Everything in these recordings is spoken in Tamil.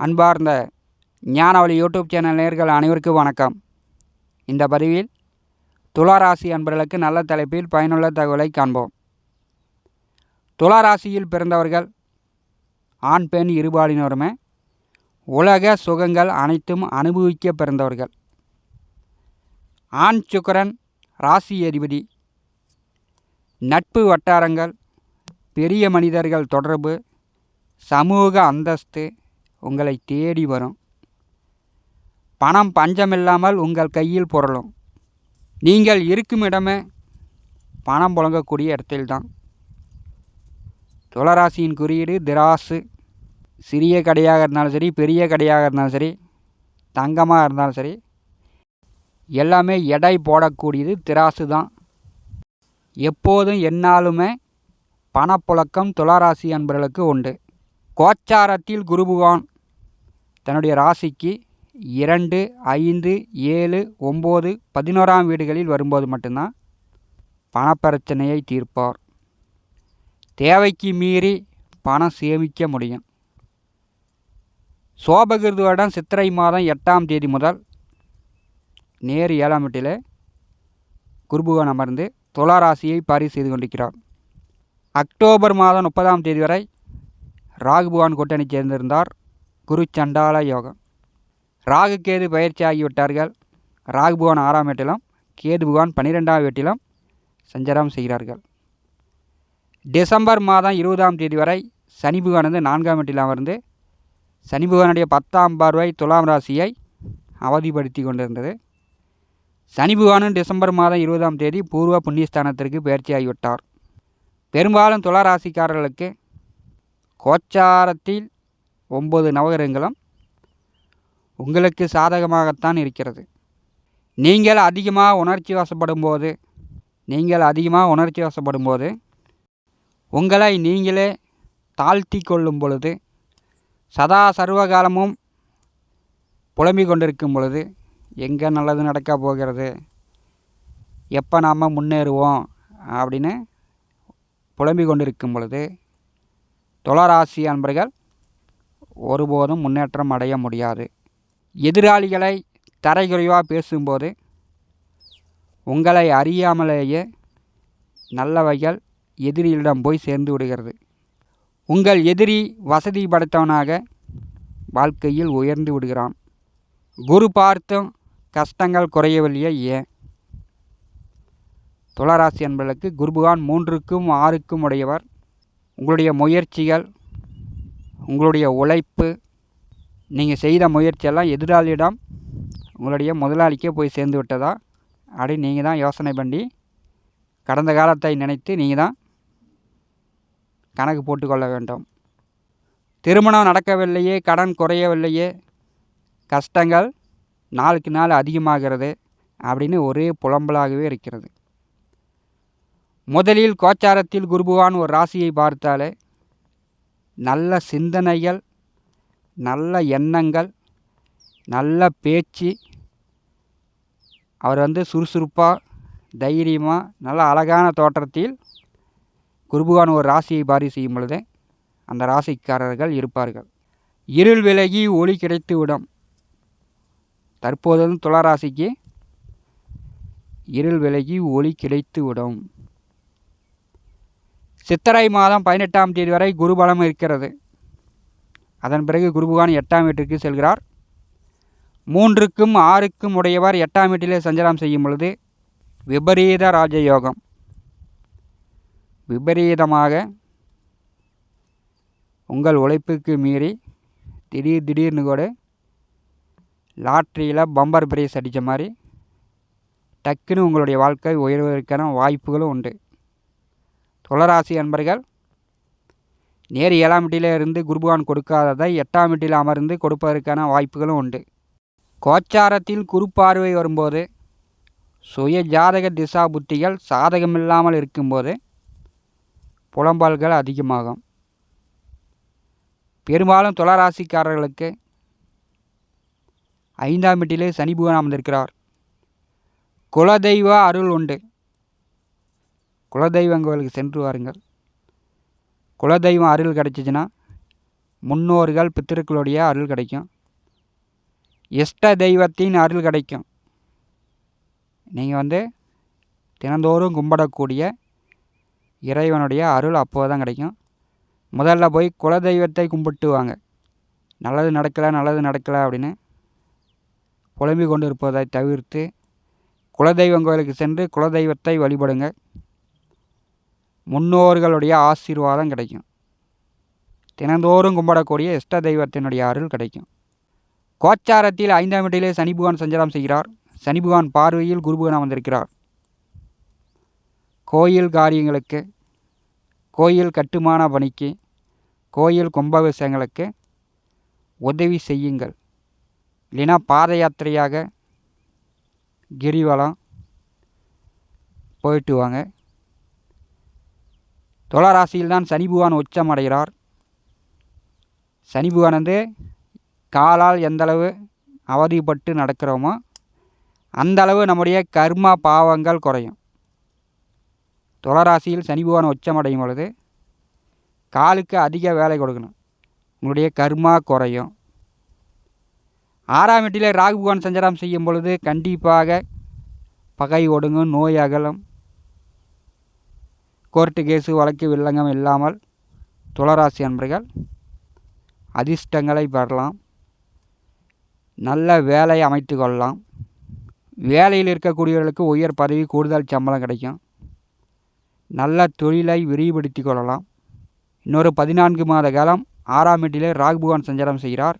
அன்பார்ந்த ஞானவழி யூடியூப் சேனல் நேர்கள் அனைவருக்கும் வணக்கம். இந்த பதிவில் துளாராசி அன்பர்களுக்கு நல்ல தலைப்பில் பயனுள்ள தகவலை காண்போம். துளாராசியில் பிறந்தவர்கள் ஆண் பெண் இருபாலினருமே உலக சுகங்கள் அனைத்தும் அனுபவிக்க பிறந்தவர்கள். ஆண் சுக்கரன் ராசி அதிபதி. நட்பு வட்டாரங்கள் பெரிய மனிதர்கள் தொடர்பு சமூக அந்தஸ்து உங்களை தேடி வரும். பணம் பஞ்சமில்லாமல் உங்கள் கையில் புரளும். நீங்கள் இருக்கும் இடமே பணம் புழங்கக்கூடிய இடத்தில்தான். துளராசியின் குறியீடு திராசு. சிறிய கடையாக இருந்தாலும் சரி பெரிய கடையாக இருந்தாலும் சரி தங்கமாக இருந்தாலும் சரி எல்லாமே எடை போடக்கூடியது திராசு தான் எப்போதும் என்னாலுமே பணப்புழக்கம் துளாராசி அன்பர்களுக்கு உண்டு. கோச்சாரத்தில் குரு பகவான் தன்னுடைய ராசிக்கு இரண்டு ஐந்து ஏழு ஒம்பது பதினோராம் வீடுகளில் வரும்போது மட்டும்தான் பணப்பிரச்சனையை தீர்ப்பார். தேவைக்கு மீறி பணம் சேமிக்க முடியும். சோபகிருது வருடம் சித்திரை மாதம் எட்டாம் தேதி முதல் நேர் ஏழாம் வீட்டில் குருபுகன் அமர்ந்து துளாராசியை பாரி செய்து கொண்டிருக்கிறார். அக்டோபர் மாதம் முப்பதாம் தேதி வரை ராகுபவான் கூட்டணி சேர்ந்திருந்தார். குரு சண்டால யோகம். ராகு கேது பயிற்சி ஆகிவிட்டார்கள் ராகுபுவான் ஆறாம் வீட்டிலும் கேது புகான் பன்னிரெண்டாம் வீட்டிலும் சஞ்சாரம் செய்கிறார்கள். டிசம்பர் மாதம் இருபதாம் தேதி வரை சனி பகவான் வந்து நான்காம் வீட்டில் அமர்ந்து சனி புகானுடைய பத்தாம் பார்வை துலாம் ராசியை அவதிப்படுத்தி கொண்டிருந்தது. சனி புகானும் டிசம்பர் மாதம் இருபதாம் தேதி பூர்வ புண்ணியஸ்தானத்திற்கு பயிற்சியாகிவிட்டார். பெரும்பாலும் துளாராசிக்காரர்களுக்கு கோச்சாரத்தில் ஒம்பது நவகிரகங்களும் உங்களுக்கு சாதகமாகத்தான் இருக்கிறது. நீங்கள் அதிகமாக உணர்ச்சி வசப்படும் போது நீங்கள் அதிகமாக உணர்ச்சி வசப்படும் போது உங்களை நீங்களே தாழ்த்தி கொள்ளும் பொழுது சதா சர்வகாலமும் புலம்பிக் கொண்டிருக்கும் பொழுது எங்கே நல்லது நடக்க போகிறது எப்போ நாம் முன்னேறுவோம் அப்படின்னு புலம்பிக் கொண்டிருக்கும் பொழுது துளராசி அன்பர்கள் ஒருபோதும் முன்னேற்றம் அடைய முடியாது. எதிராளிகளை தரைகுறைவாக பேசும்போது உங்களை அறியாமலேயே நல்லவைகள் எதிரியிடம் போய் சேர்ந்து விடுகிறது. உங்கள் எதிரி வசதி படைத்தவனாக வாழ்க்கையில் உயர்ந்து விடுகிறான். குரு பார்த்தும் கஷ்டங்கள் குறையவில்லையே ஏன்? துளராசி என்பதற்கு குருபகான் மூன்றுக்கும் ஆறுக்கும் உடையவர் உங்களுடைய முயற்சிகள் உங்களுடைய உழைப்பு நீங்கள் செய்த முயற்சியெல்லாம் எதிராளியிடம் உங்களுடைய முதலாளிக்கே போய் சேர்ந்து விட்டதா? அப்படி நீங்கள் தான் யோசனை பண்ணி கடந்த காலத்தை நினைத்து நீங்கள் தான் கணக்கு போட்டுக்கொள்ள வேண்டும். திருமணம் நடக்கவில்லையே கடன் குறையவில்லையே கஷ்டங்கள் நாளுக்கு நாள் அதிகமாகிறது அப்படின்னு ஒரே புலம்பலாகவே இருக்கிறது. முதலில் கோச்சாரத்தில் குருபுவான் ஒரு ராசியை பார்த்தாலே நல்ல சிந்தனைகள் நல்ல எண்ணங்கள் நல்ல பேச்சு அவர் வந்து சுறுசுறுப்பாக தைரியமாக நல்ல அழகான தோற்றத்தில் குருபுகான் ஒரு ராசியை பாரி செய்யும் பொழுது அந்த ராசிக்காரர்கள் இருப்பார்கள். இருள் விலகி ஒளி கிடைத்து விடும். தற்போது துளராசிக்கு இருள் விலகி ஒளி கிடைத்து விடும். சித்திரை மாதம் பதினெட்டாம் தேதி வரை குருபலம் இருக்கிறது. அதன் பிறகு குருபகான் எட்டாம் வீட்டிற்கு செல்கிறார். மூன்றுக்கும் ஆறுக்கும் உடையவர் எட்டாம் வீட்டிலே சஞ்சாரம் செய்யும் பொழுது விபரீத ராஜயோகம். விபரீதமாக உங்கள் உழைப்புக்கு மீறி திடீர் திடீர்னு கூட லாட்ரியில் பம்பர் பிரைஸ் அடித்த மாதிரி டக்குன்னு உங்களுடைய வாழ்க்கை உயர்வதற்கான வாய்ப்புகளும் உண்டு. துளராசி அன்பர்கள் நேர் ஏழாம் வீட்டிலே இருந்து குருபகான் கொடுக்காததை எட்டாம் வீட்டில் அமர்ந்து கொடுப்பதற்கான வாய்ப்புகளும் உண்டு. கோச்சாரத்தில் குறுப்பார்வை வரும்போது சுய ஜாதக திசா புத்திகள் சாதகமில்லாமல் இருக்கும்போது புலம்பால்கள் அதிகமாகும். பெரும்பாலும் துளராசிக்காரர்களுக்கு ஐந்தாம் வீட்டிலே சனி புகன் அமர்ந்திருக்கிறார். குலதெய்வ அருள் உண்டு. குலதெய்வம் கோவிலுக்கு சென்று வாருங்கள். குலதெய்வம் அருள் கிடச்சிச்சின்னா முன்னோர்கள் பித்திருக்களுடைய அருள் கிடைக்கும். இஷ்ட தெய்வத்தின் அருள் கிடைக்கும். நீங்கள் வந்து தினந்தோறும் கும்பிடக்கூடிய இறைவனுடைய அருள் அப்போ தான் கிடைக்கும். முதல்ல போய் குலதெய்வத்தை கும்பிட்டு வாங்க. நல்லது நடக்கலை நல்லது நடக்கலை அப்படின்னு புலம்பிக் கொண்டு இருப்பதை தவிர்த்து குலதெய்வம் கோயிலுக்கு சென்று குலதெய்வத்தை வழிபடுங்க முன்னோர்களுடைய ஆசீர்வாதம் கிடைக்கும். தினந்தோறும் கும்பிடக்கூடிய இஷ்ட தெய்வத்தினுடைய அருள் கிடைக்கும். கோச்சாரத்தில் ஐந்தாம் வீட்டிலே சனி பகவான் சஞ்சாரம் செய்கிறார். சனி பகவான் பார்வையில் குரு வந்திருக்கிறார் கோயில் காரியங்களுக்கு கோயில் கட்டுமான பணிக்கு கோயில் கும்பாபிஷேகங்களுக்கு உதவி செய்யுங்கள். இல்லைன்னா பாத யாத்திரையாக கிரிவலம் போயிட்டு வாங்க. துளராசியில்தான் சனி பகவான் உச்சம் அடைகிறார் சனி பகவான் வந்து காலால் எந்தளவு அவதிப்பட்டு நடக்கிறோமோ அந்தளவு நம்முடைய கர்மா பாவங்கள் குறையும். துளராசியில் சனி பகவான் உச்சமடையும் பொழுது காலுக்கு அதிக வேலை கொடுக்கணும். உங்களுடைய கர்மா குறையும். ஆறாம் எட்டில் ராகு பகவான் சஞ்சாரம் செய்யும் பொழுது கண்டிப்பாக பகை ஒடுங்கும் நோய் அகலம். கோர்ட்டு கேஸு வழக்கு வில்லங்கம் இல்லாமல் துளராசி அன்பர்கள் அதிர்ஷ்டங்களை பெறலாம். நல்ல வேலை அமைத்து கொள்ளலாம். வேலையில் இருக்கக்கூடியவர்களுக்கு உயர் பதவி கூடுதல் சம்பளம் கிடைக்கும். நல்ல தொழிலை விரிவுபடுத்தி கொள்ளலாம். இன்னொரு பதினான்கு மாத காலம் ஆறாம் வீட்டிலே ராகுபகவான் சஞ்சாரம் செய்கிறார்.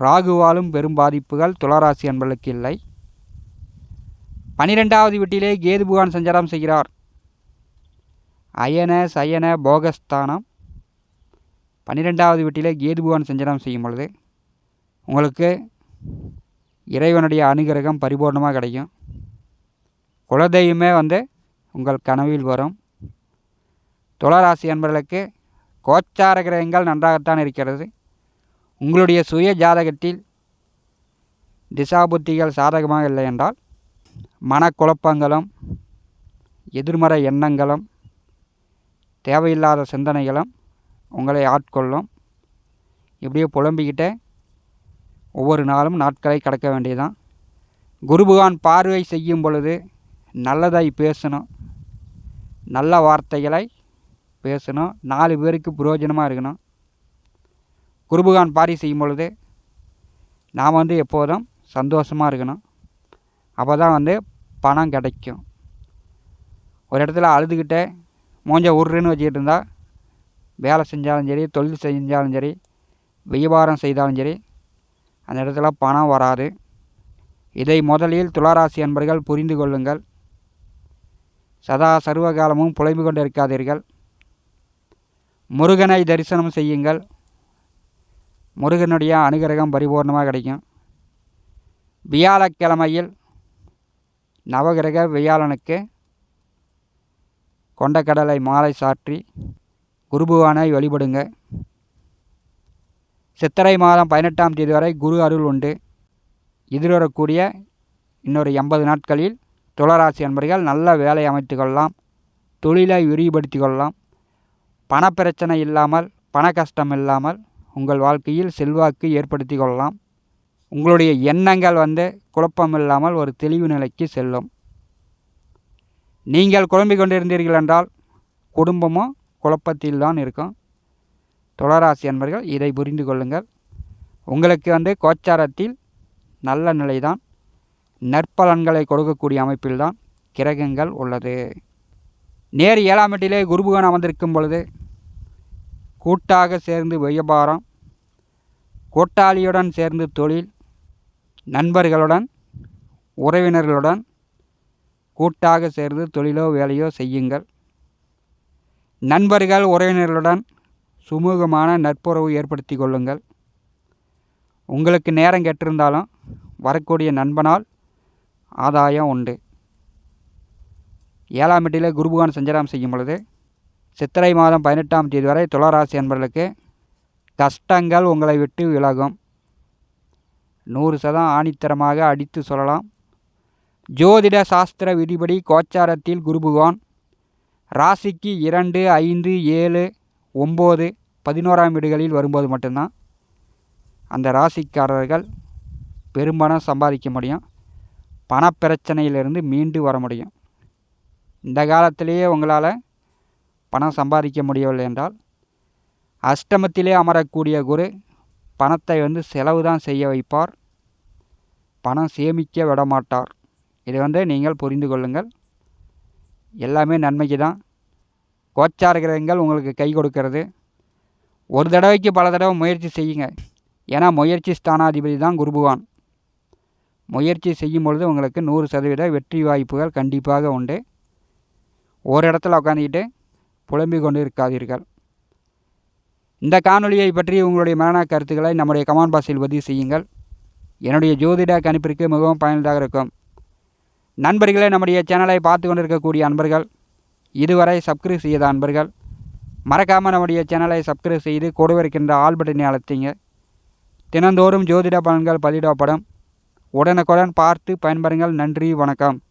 ராகுவாலும் பெரும் பாதிப்புகள் துளராசி அன்பர்களுக்கு இல்லை. பனிரெண்டாவது வீட்டிலே கேது பகவான் சஞ்சாரம் செய்கிறார். அயன சயன போகஸ்தானம். பன்னிரெண்டாவது வீட்டிலே கேது பகவான் செய்யும் பொழுது உங்களுக்கு இறைவனுடைய அனுகிரகம் பரிபூர்ணமாக கிடைக்கும். குலதெய்வமே வந்து உங்கள் கனவில் வரும். துளராசி என்பர்களுக்கு கோச்சார கிரகங்கள் நன்றாகத்தான் இருக்கிறது. உங்களுடைய சுய ஜாதகத்தில் திசாபுத்திகள் சாதகமாக இல்லை என்றால் மனக்குழப்பங்களும் எதிர்மறை எண்ணங்களும் தேவையில்லாத சிந்தனைகளும் உங்களை ஆட்கொள்ளும். இப்படியே புலம்பிக்கிட்டே ஒவ்வொரு நாளும் நாட்களை கடக்க வேண்டியதான் குருபகான் பார்வை செய்யும் பொழுது நல்லதாய் பேசணும். நல்ல வார்த்தைகளை பேசணும். நாலு பேருக்கு பிரயோஜனமாக இருக்கணும். குருபகான் பாரி பார்வை செய்யும் பொழுது நாம் வந்து எப்போதும் சந்தோஷமாக இருக்கணும். அப்போ தான் வந்து பணம் கிடைக்கும். ஒரு இடத்துல அழுதுகிட்டே மூஞ்ச உருன்னு வச்சுக்கிட்டு இருந்தால் வேலை செஞ்சாலும் சரி தொழில் செஞ்சாலும் சரி வியாபாரம் செய்தாலும் சரி அந்த இடத்துல பணம் வராது. இதை முதலில் துளாராசி அன்பர்கள் புரிந்து கொள்ளுங்கள். சதா சர்வகாலமும் புலம்பு கொண்டு இருக்காதீர்கள் முருகனை தரிசனம் செய்யுங்கள். முருகனுடைய அனுகிரகம் பரிபூர்ணமாக கிடைக்கும். வியாழக்கிழமையில் நவகிரக வியாழனுக்கு கொண்டக்கடலை மாலை சாற்றி குருபுவானை வழிபடுங்க. சித்திரை மாதம் பதினெட்டாம் தேதி வரை குரு அருள் உண்டு. எதிர்வரக்கூடிய இன்னொரு எண்பது நாட்களில் துளராசி அன்பர்கள் நல்ல வேலை அமைத்து கொள்ளலாம். தொழிலை விரிவுபடுத்தி கொள்ளலாம். பணப்பிரச்சனை இல்லாமல் பண கஷ்டம் இல்லாமல் உங்கள் வாழ்க்கையில் செல்வாக்கு ஏற்படுத்தி கொள்ளலாம். உங்களுடைய எண்ணங்கள் வந்து குழப்பம் இல்லாமல் ஒரு தெளிவு நிலைக்கு செல்லும். நீங்கள் குழம்பிக் கொண்டிருந்தீர்கள் என்றால் குடும்பமும் குழப்பத்தில் தான் இருக்கும். துளராசி அன்பர்கள் இதை புரிந்து கொள்ளுங்கள். உங்களுக்கு வந்து கோச்சாரத்தில் நல்ல நிலைதான். நற்பலன்களை கொடுக்கக்கூடிய அமைப்பில்தான் கிரகங்கள் உள்ளது. நேர் ஏழாம் வீட்டிலே குருபுகன் அமர்ந்திருக்கும் பொழுது கூட்டாக சேர்ந்து வியாபாரம் கூட்டாளியுடன் சேர்ந்து தொழில் நண்பர்களுடன் உறவினர்களுடன் கூட்டாக சேர்ந்து தொழிலோ வேலையோ செய்யுங்கள். நண்பர்கள் உறவினர்களுடன் சுமூகமான நட்புறவு ஏற்படுத்தி கொள்ளுங்கள். உங்களுக்கு நேரம் கெட்டிருந்தாலும் வரக்கூடிய நண்பனால் ஆதாயம் உண்டு. ஏழாம் வீட்டில் குருபகான் சஞ்சாரம் செய்யும் பொழுது சித்திரை மாதம் பதினெட்டாம் தேதி வரை துளராசி என்பர்களுக்கு கஷ்டங்கள் உங்களை விட்டு விலகும். நூறு சதம் ஆணித்தரமாக அடித்து சொல்லலாம். ஜோதிட சாஸ்திர விதிப்படி கோச்சாரத்தில் குருபகவான் ராசிக்கு இரண்டு ஐந்து ஏழு ஒம்பது பதினோராம் வீடுகளில் வரும்போது மட்டும்தான் அந்த ராசிக்காரர்கள் பெரும்பணம் சம்பாதிக்க முடியும். பணப்பிரச்சனையிலிருந்து மீண்டு வர முடியும். இந்த காலத்திலேயே உங்களால் பணம் சம்பாதிக்க முடியவில்லை என்றால் அஷ்டமத்திலே அமரக்கூடிய குரு பணத்தை வந்து செலவு தான் செய்ய வைப்பார். பணம் சேமிக்க விட மாட்டார் இதை வந்து நீங்கள் புரிந்து கொள்ளுங்கள். எல்லாமே நன்மைக்கு தான். கோச்சார கிரகங்கள் உங்களுக்கு கை கொடுக்கறது. ஒரு தடவைக்கு பல தடவை முயற்சி செய்யுங்க. ஏன்னா முயற்சி ஸ்தானாதிபதி தான் குருபுவான் முயற்சி செய்யும் பொழுது உங்களுக்கு நூறு சதவீத வெற்றி வாய்ப்புகள் கண்டிப்பாக உண்டு. ஒரு இடத்துல உட்காந்துக்கிட்டு புலம்பிக் கொண்டு இருக்காதீர்கள் இந்த காணொலியை பற்றி உங்களுடைய மரண கருத்துக்களை நம்முடைய கமான் பாக்ஸில் பதிவு செய்யுங்கள். என்னுடைய ஜோதிட கணிப்பிற்கு மிகவும் பயனுள்ளதாக இருக்கும். நண்பர்களே நம்முடைய சேனலை பார்த்து கொண்டிருக்கக்கூடிய அன்பர்கள் இதுவரை சப்ஸ்கிரைப் செய்த அன்பர்கள் மறக்காமல் நம்முடைய சேனலை சப்ஸ்கிரைப் செய்து கொடுவிருக்கின்ற இருக்கின்ற ஆல் பட்டனை தினந்தோறும் ஜோதிட பலன்கள் பதிவிடப்படும். உடனுக்குடன் பார்த்து பயன்பெறுங்கள். நன்றி வணக்கம்.